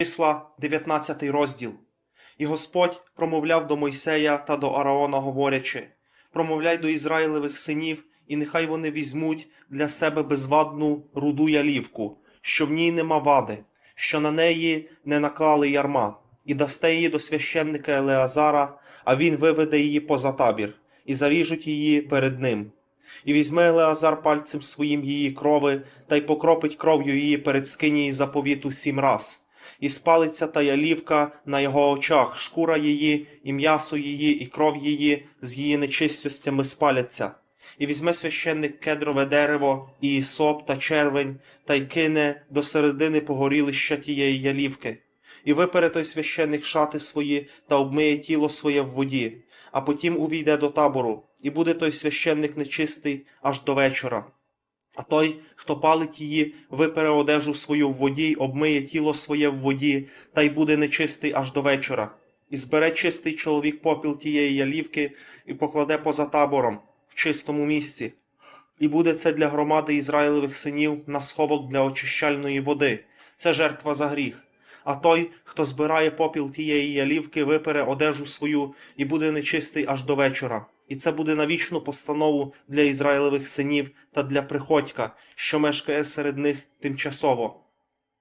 Числа 19 розділ. І Господь промовляв до Мойсея та до Араона, говорячи: Промовляй до Ізраїлевих синів, і нехай вони візьмуть для себе безвадну руду ялівку, що в ній нема вади, що на неї не наклали ярма, і дасте її до священника Елеазара, а він виведе її поза табір, і заріжуть її перед ним. І візьме Елеазар пальцем своїм її крови, та й покропить кров'ю її перед скинією заповіту сім раз. І спалиться та ялівка на його очах, шкура її, і м'ясо її, і кров її з її нечистостями спаляться. І візьме священник кедрове дерево, і ісоп та червень, та й кине до середини погорілища тієї ялівки. І випере той священник шати свої та обмиє тіло своє в воді, а потім увійде до табору, і буде той священник нечистий аж до вечора. А той, хто палить її, випере одежу свою в воді й обмиє тіло своє в воді, та й буде нечистий аж до вечора. І збере чистий чоловік попіл тієї ялівки і покладе поза табором в чистому місці. І буде це для громади Ізраїлевих синів на сховок для очищальної води. Це жертва за гріх. А той, хто збирає попіл тієї ялівки, випере одежу свою і буде нечистий аж до вечора. І це буде на вічну постанову для Ізраїлевих синів та для приходька, що мешкає серед них тимчасово.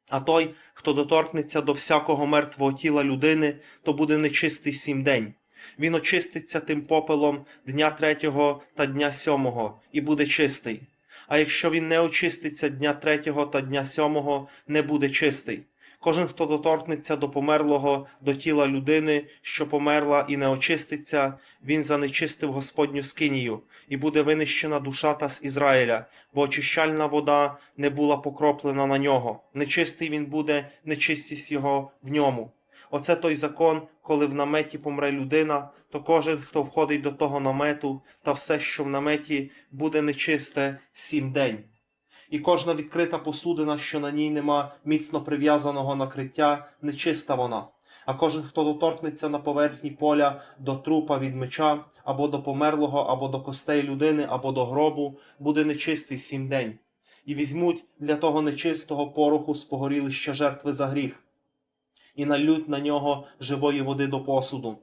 А той, хто доторкнеться до всякого мертвого тіла людини, то буде нечистий сім день. Він очиститься тим попелом дня третього та дня сьомого, і буде чистий. А якщо він не очиститься дня третього та дня сьомого, не буде чистий. Кожен, хто доторкнеться до померлого, до тіла людини, що померла і не очиститься, він занечистив Господню скинію, і буде винищена душа та з Ізраїля, бо очищальна вода не була покроплена на нього. Нечистий він буде, нечистість його в ньому. Оце той закон, коли в наметі помре людина, то кожен, хто входить до того намету, та все, що в наметі, буде нечисте сім день. І кожна відкрита посудина, що на ній нема міцно прив'язаного накриття, нечиста вона. А кожен, хто доторкнеться на поверхні поля до трупа від меча, або до померлого, або до костей людини, або до гробу, буде нечистий сім день. І візьмуть для того нечистого пороху з погорілища жертви за гріх, і налють на нього живої води до посуду.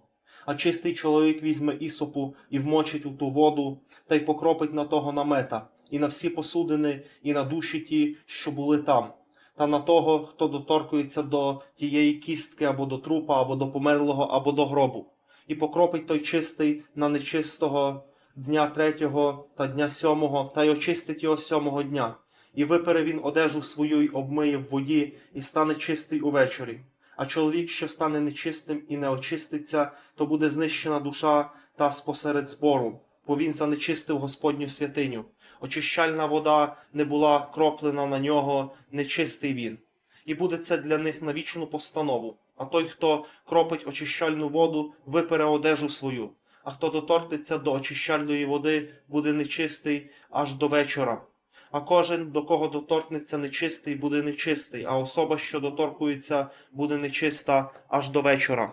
А чистий чоловік візьме ісопу і вмочить у ту воду, та й покропить на того намета, і на всі посудини, і на душі ті, що були там, та на того, хто доторкується до тієї кістки або до трупа, або до померлого, або до гробу, і покропить той чистий на нечистого дня третього та дня сьомого, та й очистить його сьомого дня, і випере він одежу свою й обмиє в воді, і стане чистий увечері. А чоловік, що стане нечистим і не очиститься, то буде знищена душа та спосеред збору, бо він занечистив Господню святиню. Очищальна вода не була кроплена на нього, нечистий він. І буде це для них на вічну постанову. А той, хто кропить очищальну воду, випере одежу свою, а хто доторкнеться до очищальної води, буде нечистий аж до вечора. А кожен, до кого доторкнеться нечистий, буде нечистий, а особа, що доторкується, буде нечиста аж до вечора.